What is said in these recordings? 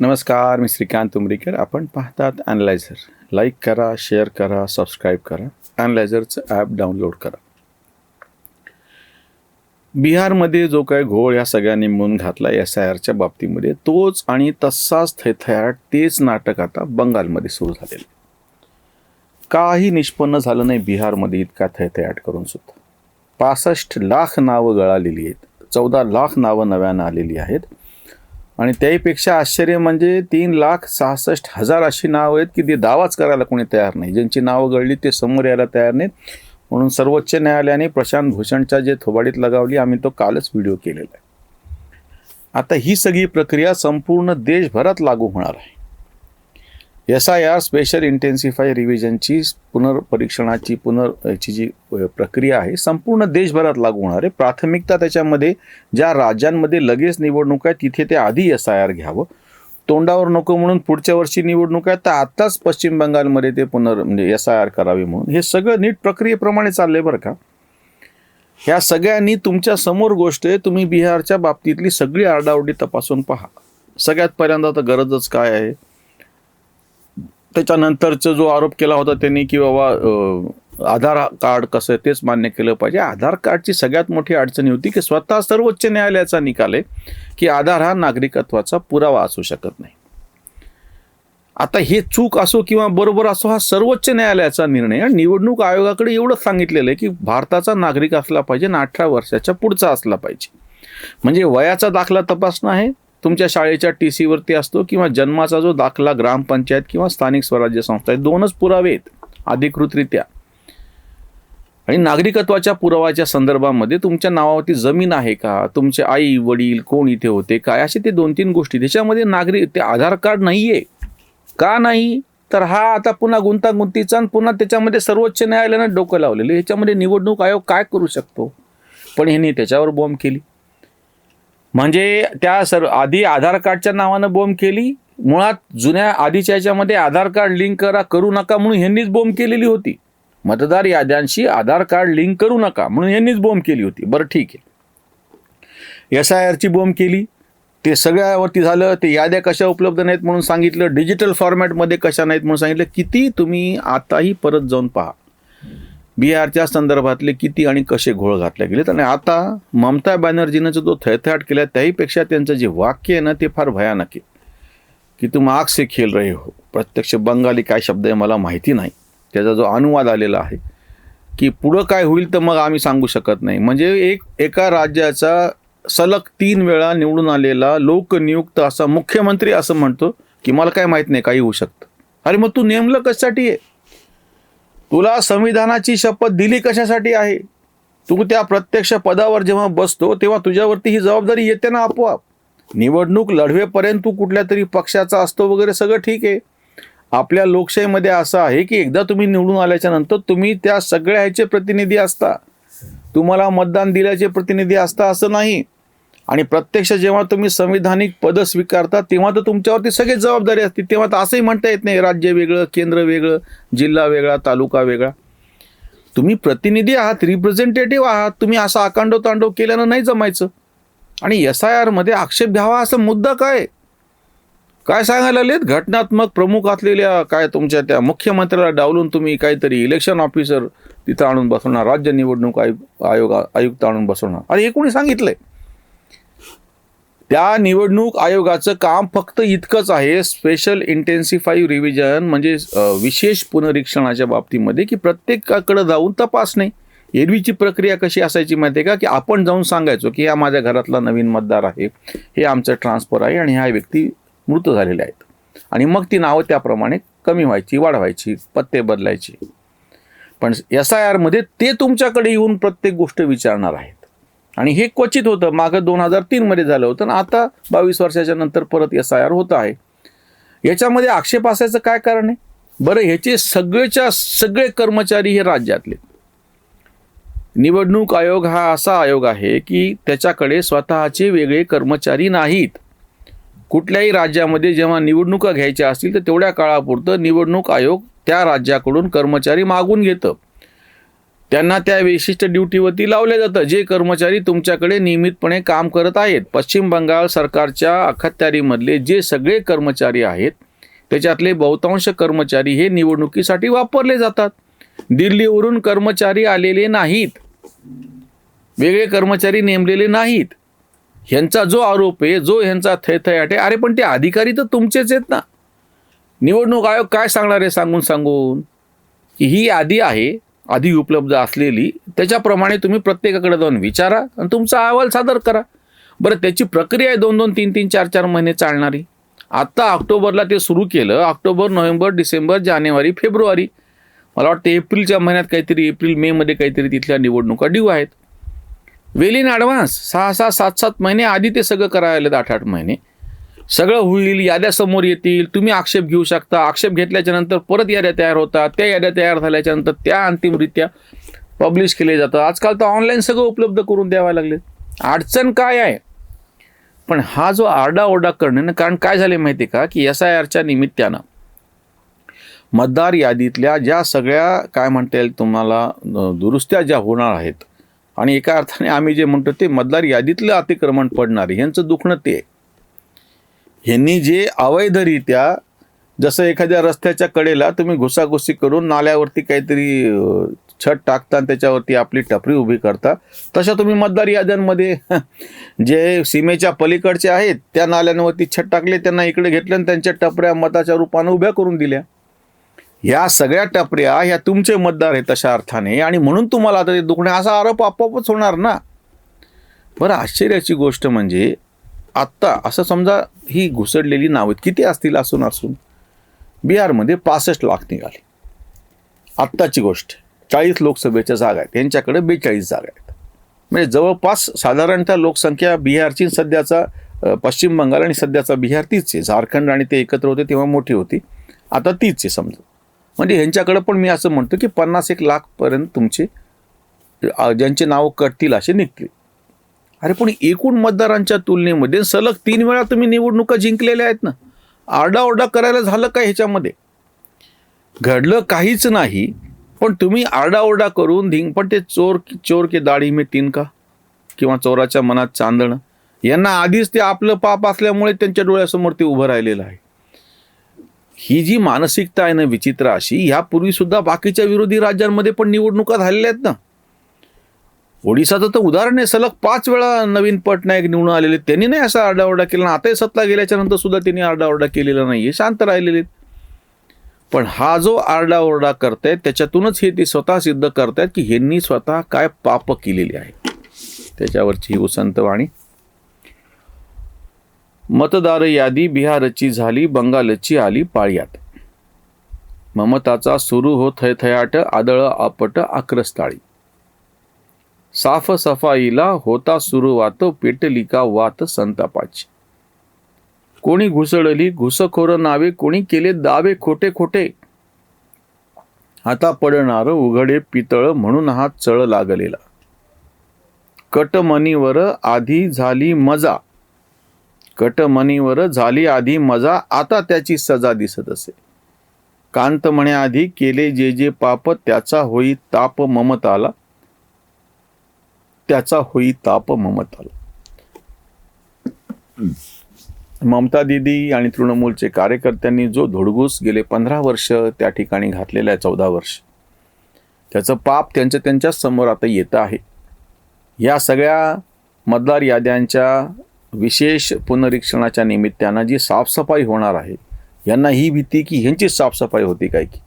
नमस्कार मी श्रीकांत उमरीकर. आपण पाहतात अनलायझर लाईक करा शेअर करा सबस्क्राईब करा. अनलायझरचं ॲप डाउनलोड करा. बिहारमध्ये जो काय घोळ या सगळ्यांनी म्हणून घातला एस आय आरच्या बाबतीमध्ये तोच आणि तसाच थैथयाट तेच नाटक आता बंगालमध्ये सुरू झालेलं काही निष्पन्न झालं नाही बिहारमध्ये इतका थैथयाट करून सुद्धा. पासष्ट लाख नावं गळालेली आहेत. चौदा लाख नावं नव्यानं आलेली आहेत. आणि त्याहीपेक्षा आश्चर्य म्हणजे तीन लाख सहासष्ट हजार अशी नावं आहेत की ती दावाच करायला कोणी तयार नाही. ज्यांची नावं गळली ते समोर यायला तयार नाहीत. म्हणून सर्वोच्च न्यायालयाने प्रशांत भूषणच्या जे थोबाडीत लगावली आम्ही तो कालच व्हिडिओ केलेला आहे. आता ही सगळी प्रक्रिया संपूर्ण देशभरात लागू होणार आहे. S I R special intensify रिव्हिजनची पुनर्परीक्षणाची पुनर याची जी प्रक्रिया आहे संपूर्ण देशभरात लागू होणार आहे. प्राथमिकता त्याच्यामध्ये ज्या राज्यांमध्ये लगेच निवडणूक आहे तिथे ते आधी एस आय आर घ्यावं. तोंडावर नको म्हणून पुढच्या वर्षी निवडणूक आहे तर आत्ताच पश्चिम बंगालमध्ये ते पुनर् म्हणजे एस आय आर करावी म्हणून. हे सगळं नीट प्रक्रियेप्रमाणे चाललंय बरं का. ह्या सगळ्यांनी तुमच्यासमोर गोष्ट आहे तुम्ही बिहारच्या बाबतीतली सगळी आरडाओरडी तपासून पहा. सगळ्यात पहिल्यांदा तर गरजच काय आहे? त्याच्यानंतरचा जो आरोप केला होता त्यांनी की बाबा आधार कार्ड कसं आहे तेच मान्य केलं पाहिजे. आधार कार्डची सगळ्यात मोठी अडचणी होती की स्वतः सर्वोच्च न्यायालयाचा निकाल आहे की आधार हा नागरिकत्वाचा पुरावा असू शकत नाही. आता हे चूक असो किंवा बरोबर असो हा सर्वोच्च न्यायालयाचा निर्णय निवडणूक आयोगाकडे एवढंच सांगितलेलं आहे की भारताचा नागरिक असला पाहिजे आणि अठरा वर्षाच्या पुढचा असला पाहिजे. म्हणजे वयाचा दाखला तपासणं आहे तुमच्या शाळेच्या टी सीवरती असतो किंवा जन्माचा जो दाखला ग्रामपंचायत किंवा स्थानिक स्वराज्य संस्था आहे दोनच पुरावे आहेत अधिकृतरित्या. आणि नागरिकत्वाच्या पुराव्याच्या संदर्भामध्ये तुमच्या नावावरती जमीन आहे का? तुमचे आई वडील कोण इथे होते काय? असे ते दोन तीन गोष्टी. त्याच्यामध्ये नागरिक ते आधार कार्ड नाही आहे का नाही? तर हा आता पुन्हा गुंतागुंतीचा आणि पुन्हा त्याच्यामध्ये सर्वोच्च न्यायालयानं डोकं लावलेलं ह्याच्यामध्ये निवडणूक आयोग काय करू शकतो? पण ह्यांनी त्याच्यावर बॉम्ब केली. म्हणजे त्या सर आधी आधार कार्डच्या नावानं बोंब केली मुळात जुन्या आधीच्या याच्यामध्ये आधार कार्ड लिंक करा करू नका म्हणून ह्यांनीच बोंब केलेली होती. मतदार याद्यांशी आधार कार्ड लिंक करू नका म्हणून यांनीच बोंब केली होती. बरं ठीक आहे. एस आय आरची बोंब केली. ते सगळ्यावरती झालं. ते याद्या कशा उपलब्ध नाहीत म्हणून सांगितलं. डिजिटल फॉर्मॅटमध्ये कशा नाहीत म्हणून सांगितलं. किती तुम्ही आताही परत जाऊन पहा. बिहारच्या संदर्भातले किती आणि कसे घोळ घातले गेलेत. आणि आता ममता बॅनर्जीनं जो थैथाट केला त्याहीपेक्षा त्यांचं जे वाक्य आहे ना ते फार भयानक आहे. की तुम आग से खेल रहे हो. प्रत्यक्ष बंगाली काय शब्द आहे मला माहिती नाही. त्याचा जो अनुवाद आलेला आहे. की पुढं काय होईल तर मग आम्ही सांगू शकत नाही. म्हणजे एक एका राज्याचा सलग तीन वेळा निवडून आलेला लोकनियुक्त असा मुख्यमंत्री असं म्हणतो की मला काय माहीत नाही काही होऊ शकतं. अरे मग तू नेमलं कशासाठी आहे? तुला संविधानाची शपथ दिली कशासाठी आहे? तू त्या प्रत्यक्ष पदावर जेव्हा बसतो तेव्हा तुझ्यावरती ही जबाबदारी येते ना आपोआप. निवडणूक लढवेपर्यंत तू कुठल्या तरी पक्षाचा असतो वगैरे सगळं ठीक आहे. आपल्या लोकशाहीमध्ये असं आहे की एकदा तुम्ही निवडून आल्याच्यानंतर तुम्ही त्या सगळ्या ह्याचे प्रतिनिधी असता. तुम्हाला मतदान दिल्याचे प्रतिनिधी असता असं नाही. आणि प्रत्यक्ष जेव्हा तुम्ही संविधानिक पदं स्वीकारता तेव्हा तर तुमच्यावरती सगळी जबाबदारी असते. तेव्हा तर असंही म्हणता येत नाही राज्य वेगळं केंद्र वेगळं जिल्हा वेगळा तालुका वेगळा. तुम्ही प्रतिनिधी आहात रिप्रेझेंटेटिव्ह आहात तुम्ही असं आकांडो तांडव केल्यानं नाही जमायचं. आणि एस आय आरमध्ये आक्षेप घ्यावा असा मुद्दा काय? काय सांगायला आलेत घटनात्मक प्रमुख असलेल्या काय तुमच्या त्या मुख्यमंत्र्याला डावलून तुम्ही काहीतरी इलेक्शन ऑफिसर तिथं आणून बसवणार राज्य निवडणूक आयोग आयोग आयुक्त आणून बसवणार? अरे हे कोणी सांगितलंय? त्या निवडणूक आयोगाचं काम फक्त इतकंच आहे स्पेशल इंटेन्सिफाईव्ह रिव्हिजन म्हणजे विशेष पुनरीक्षणाच्या बाबतीमध्ये की प्रत्येकाकडे जाऊन तपासणे. एरवीची प्रक्रिया कशी असायची माहिती आहे का? की आपण जाऊन सांगायचो की हा माझ्या घरातला नवीन मतदार आहे हे आमचं ट्रान्सफर आहे आणि ह्या व्यक्ती मृत झालेल्या आहेत. आणि मग ती नावं त्याप्रमाणे कमी व्हायची वाढवायची पत्ते बदलायची. पण एस आय आरमध्ये ते तुमच्याकडे येऊन प्रत्येक गोष्ट विचारणार आहेत. आणि हे क्वचित होतं. मागं दोन हजार तीनमध्ये झालं होतं आणि आता बावीस वर्षाच्या नंतर परत एस आय आर होत आहे. याच्यामध्ये आक्षेप असायचं काय कारण आहे? बरं ह्याचे सगळेच्या सगळे कर्मचारी हे राज्यातले. निवडणूक आयोग हा असा आयोग आहे की त्याच्याकडे स्वतःचे वेगळे कर्मचारी नाहीत. कुठल्याही राज्यामध्ये जेव्हा निवडणुका घ्यायच्या असतील तर तेवढ्या काळापुरतं निवडणूक आयोग त्या राज्याकडून कर्मचारी मागून घेतं. त्यांना त्या विशिष्ट ड्युटीवरती लावले जातं जे कर्मचारी तुमच्याकडे नियमितपणे काम करत आहेत. पश्चिम बंगाल सरकारच्या अखत्यारीमधले जे सगळे कर्मचारी आहेत त्याच्यातले बहुतांश कर्मचारी हे निवडणुकीसाठी वापरले जातात. दिल्लीवरून कर्मचारी आलेले नाहीत. वेगळे कर्मचारी नेमलेले नाहीत. ह्यांचा जो आरोप आहे जो ह्यांचा थैथयाट आहे अरे पण ते अधिकारी तर तुमचेच आहेत ना. निवडणूक आयोग काय सांगणार आहे सांगून सांगून? की ही यादी आहे आधी उपलब्ध असलेली त्याच्याप्रमाणे तुम्ही प्रत्येकाकडे जाऊन विचारा आणि तुमचा अहवाल सादर करा. बरं त्याची प्रक्रिया आहे दोन दोन तीन तीन चार चार महिने चालणारी. आत्ता ऑक्टोबरला ते सुरू केलं ऑक्टोबर नोव्हेंबर डिसेंबर जानेवारी फेब्रुवारी. मला वाटतं एप्रिलच्या महिन्यात काहीतरी एप्रिल मेमध्ये काहीतरी तिथल्या निवडणुका ड्यू आहेत. वेल इन ॲडव्हान्स सहा सहा सात सात महिने आधी ते सगळं करायला आठ आठ महिने. सगळं होईल याद्या समोर येतील. तुम्ही आक्षेप घेऊ शकता. आक्षेप घेतल्याच्या नंतर परत याद्या तयार होतात. त्या याद्या तयार झाल्याच्यानंतर त्या अंतिमरित्या पब्लिश केले जातं आजकाल तर ऑनलाईन सगळं उपलब्ध करून द्यावं लागले. अडचण काय आहे? पण हा जो आरडाओरडा करणे ना कारण काय झाले माहिती आहे का की एस आय आरच्या निमित्तानं मतदार यादीतल्या ज्या सगळ्या काय म्हणता येईल तुम्हाला दुरुस्त्या ज्या होणार आहेत आणि एका अर्थाने आम्ही जे म्हणतो ते मतदार यादीतलं अतिक्रमण पडणार यांचं दुखणं ते आहे. ह्यांनी जे अवैधरित्या जसं एखाद्या रस्त्याच्या कडेला तुम्ही घुसाघुसी करून नाल्यावरती काहीतरी छत टाकता आणि त्याच्यावरती आपली टपरी उभी करता तशा तुम्ही मतदार याद्यांमध्ये जे सीमेच्या पलीकडचे आहेत त्या नाल्यांवरती छत टाकले त्यांना इकडे घेतलं आणि त्यांच्या टपऱ्या मताच्या रूपानं उभ्या करून दिल्या. ह्या सगळ्या टपऱ्या ह्या तुमचे मतदार आहेत तशा अर्थाने आणि म्हणून तुम्हाला आता ते दुखणे असा आरोप आपोआपच होणार ना? बरं आश्चर्याची गोष्ट म्हणजे आत्ता असं समजा ही घुसडलेली नावं किती असतील असून असून? बिहारमध्ये पासष्ट लाख निघाले. आत्ताची गोष्ट चाळीस लोकसभेच्या जागा आहेत. यांच्याकडे बेचाळीस जागा आहेत. म्हणजे जवळपास साधारणतः लोकसंख्या बिहारची सध्याचा पश्चिम बंगाल आणि सध्याचा बिहार तीच आहे. झारखंड आणि ते एकत्र होते तेव्हा मोठी होती. आता तीच आहे समजा. म्हणजे ह्यांच्याकडं पण मी असं म्हणतो की पन्नास एक लाखपर्यंत तुमचे ज्यांचे नावं कटतील असे निघतील. अरे पण एकूण मतदारांच्या तुलनेमध्ये सलग तीन वेळा तुम्ही निवडणुका जिंकलेल्या आहेत ना. आरडाओरडा करायला झालं काय ह्याच्यामध्ये? घडलं काहीच नाही पण तुम्ही आरडाओरडा करून धिंग पण ते चोर चोर के दाढी मे तीन का? किंवा चोराच्या मनात चांदणं? यांना आधीच ते आपलं पाप असल्यामुळे त्यांच्या डोळ्यासमोर ते उभं राहिलेलं आहे. ही जी मानसिकता आहे ना विचित्र अशी ह्यापूर्वीसुद्धा बाकीच्या विरोधी राज्यांमध्ये पण निवडणुका झालेल्या आहेत ना. ओडिसाचं तर उदाहरण आहे सलग पाच वेळा नवीन पटनायक निवडून आलेले त्यांनी नाही असा आरडाओरडा केला ना आताही सत्ता गेल्याच्यानंतर सुद्धा त्यांनी आरडाओरडा केलेला नाही शांत राहिलेले आहेत. पण हा जो आरडाओरडा करतायत त्याच्यातूनच हे ते स्वतः सिद्ध करतायत की ह्यांनी स्वतः काय पाप केलेली आहे त्याच्यावरची ही उसंतवाणी मतदार यादी बिहारची झाली बंगालची आली पाळ्यात. ममताचा सुरू हो थयथयाट आदळ आपट आक्रस्ताळी. साफसफाईला होता सुरुवात पेटली का वात संतापाची. कोणी घुसळली घुसखोर नावे कोणी केले दावे खोटे खोटे आता पडणार उघडे पितळ म्हणून हा चळ लागलेला. कटमनीवर आधी झाली मजा. कटमनीवर झाली आधी मजा आता त्याची सजा दिसत असे. कांत म्हणे आधी केले जे जे पाप त्याचा होई ताप ममताला. त्याचा होई ताप ममताला. ममता दिदी आणि तृणमूलचे कार्यकर्त्यांनी जो धुडगूस गेले पंधरा वर्ष त्या ठिकाणी घातलेला आहे चौदा वर्ष. त्याचं पाप त्यांच्या त्यांच्यासमोर आता येतं आहे. या सगळ्या मतदार याद्यांच्या विशेष पुनरीक्षणाच्या निमित्तानं जी साफसफाई होणार आहे यांना ही भीती की ह्यांची साफसफाई होती काय की?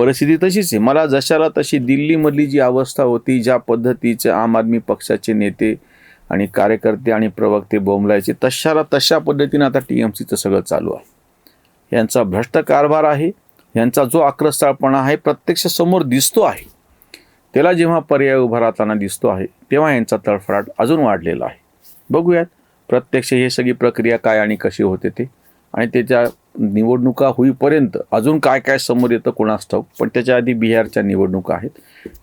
परिस्थिती तशीच आहे. मला जशाला तशी दिल्लीमधली जी अवस्था होती ज्या पद्धतीचे आम आदमी पक्षाचे नेते आणि कार्यकर्ते आणि प्रवक्ते बोंबलायचे तशाला तशा पद्धतीनं आता टी एम सीचं सगळं चालू आहे. यांचा भ्रष्ट कारभार आहे यांचा जो आक्रस्ताळपणा आहे प्रत्यक्ष समोर दिसतो आहे. त्याला जेव्हा पर्याय उभा राहताना दिसतो आहे तेव्हा यांचा तळफडाट अजून वाढलेला आहे. बघूयात प्रत्यक्ष हे सगळी प्रक्रिया काय आणि कशी होते ते. आणि त्याच्या निवडणुका होईपर्यंत अजून काय काय समोर येतं कोणास ठाऊक पण त्याच्या आधी बिहारच्या निवडणुका आहेत.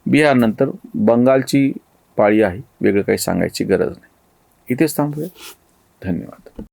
बिहारनंतर बंगालची पाळी आहे वेगळं काही सांगायची गरज नाही. इथेच थांबूया. धन्यवाद.